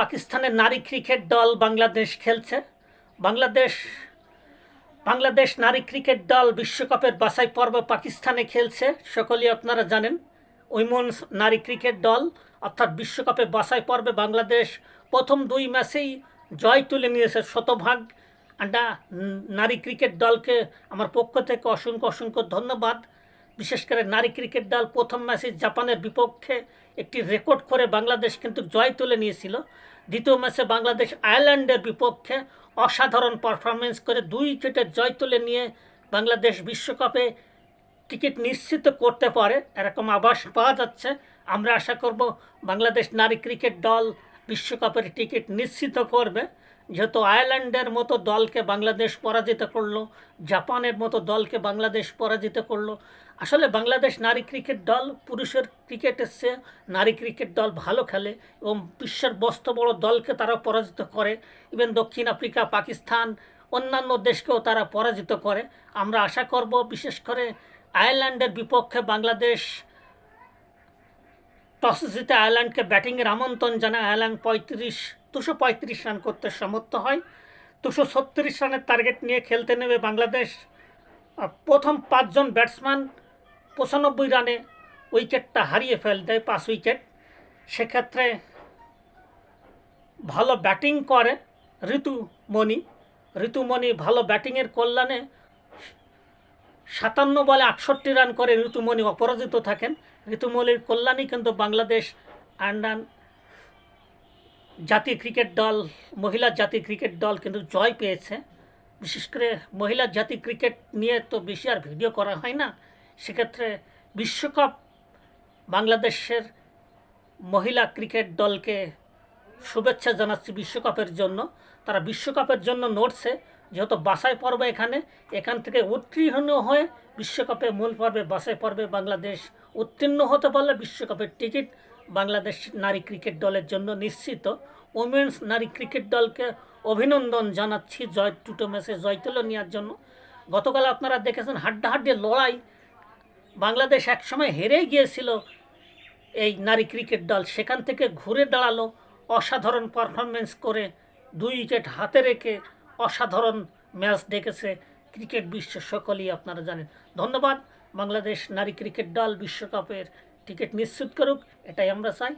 পাকিস্তানের নারী ক্রিকেট দল বাংলাদেশ খেলছে। বাংলাদেশ বাংলাদেশ নারী ক্রিকেট দল বিশ্বকাপের বাছাই পর্ব পাকিস্তানে খেলছে। সকলেই আপনারা জানেন, উইমেন্স নারী ক্রিকেট দল, অর্থাৎ বিশ্বকাপে বাছাই পর্বে বাংলাদেশ প্রথম দুই ম্যাচেই জয় তুলে নিয়েছে শতভাগ। আন্ডা নারী ক্রিকেট দলকে আমার পক্ষ থেকে অসংখ্য অসংখ্য ধন্যবাদ। বিশেষ করে নারী ক্রিকেট দল প্রথম ম্যাচে জাপানের বিপক্ষে একটি রেকর্ড করে বাংলাদেশ কিন্তু জয় তুলে নিয়েছিল। দ্বিতীয় ম্যাচে বাংলাদেশ আয়ারল্যান্ডের বিপক্ষে অসাধারণ পারফরমেন্স করে দুই উইকেটের জয় তুলে নিয়ে বাংলাদেশ বিশ্বকাপে টিকিট নিশ্চিত করতে পারে। এরকম আভাস পাওয়া যাচ্ছে। আমরা আশা করব বাংলাদেশ নারী ক্রিকেট দল বিশ্বকাপের টিকিট নিশ্চিত করবে। যেহেতু আয়ারল্যান্ডের মতো দলকে বাংলাদেশ পরাজিত করল, জাপানের মতো দলকে বাংলাদেশ পরাজিত করল। আসলে বাংলাদেশ নারী ক্রিকেট দল, পুরুষের ক্রিকেটের চেয়ে নারী ক্রিকেট দল ভালো খেলে এবং বিশ্বের বস্ত বড় দলকে তারা পরাজিত করে। ইভেন দক্ষিণ আফ্রিকা, পাকিস্তান, অন্যান্য দেশকেও তারা পরাজিত করে। আমরা আশা করব, বিশেষ করে আয়ারল্যান্ডের বিপক্ষে বাংলাদেশ টস জিতে আয়ারল্যান্ডকে ব্যাটিংয়ের আমন্ত্রণ জানায় আয়ারল্যান্ড পঁয়ত্রিশ, দুশো পঁয়ত্রিশ রান করতে সমর্থ হয়। দুশো ছত্রিশ রানের টার্গেট নিয়ে খেলতে নেবে বাংলাদেশ প্রথম পাঁচজন ব্যাটসম্যান পঁচানব্বই রানে উইকেটটা হারিয়ে ফেল দেয় পাঁচ উইকেট। সেক্ষেত্রে ভালো ব্যাটিং করে ঋতুমণি। ঋতুমণি ভালো ব্যাটিংয়ের কল্যাণে সাতান্ন বলে আটষট্টি রান করে ঋতুমণি অপরাজিত থাকেন। ঋতুমণির কল্যাণই কিন্তু বাংলাদেশ আন্ডান জাতীয় ক্রিকেট দল, মহিলা জাতীয় ক্রিকেট দল কিন্তু জয় পেয়েছে। বিশেষ করে মহিলা জাতীয় ক্রিকেট নিয়ে তো বেশি আর ভিডিও করা হয় না। সেক্ষেত্রে বিশ্বকাপ বাংলাদেশের মহিলা ক্রিকেট দলকে শুভেচ্ছা জানাচ্ছি বিশ্বকাপের জন্য। তারা বিশ্বকাপের জন্য নড়ছে। যেহেতু বাছাই পর্ব এখানে, এখান থেকে উত্তীর্ণ হয়ে বিশ্বকাপে মূল পর্বে বাছাই পর্বে বাংলাদেশ উত্তীর্ণ হতে পারলে বিশ্বকাপের টিকিট বাংলাদেশ নারী ক্রিকেট দলের জন্য নিশ্চিত। ওমেন্স নারী ক্রিকেট দলকে অভিনন্দন জানাচ্ছি জয় দুটো ম্যাচে জয় তুলে নেওয়ার জন্য। গতকাল আপনারা দেখেছেন হাড্ডাহাড্ডি লড়াই। বাংলাদেশ একসময় হেরেই গিয়েছিল এই নারী ক্রিকেট দল। সেখান থেকে ঘুরে দাঁড়াল অসাধারণ পারফরমেন্স করে দুই উইকেট হাতে রেখে অসাধারণ ম্যাচ ডেকেছে ক্রিকেট বিশ্ব সকলেই আপনারা জানেন। ধন্যবাদ। বাংলাদেশ নারী ক্রিকেট দল বিশ্বকাপের টিকিট নিশ্চিত করুক, এটাই আমরা চাই।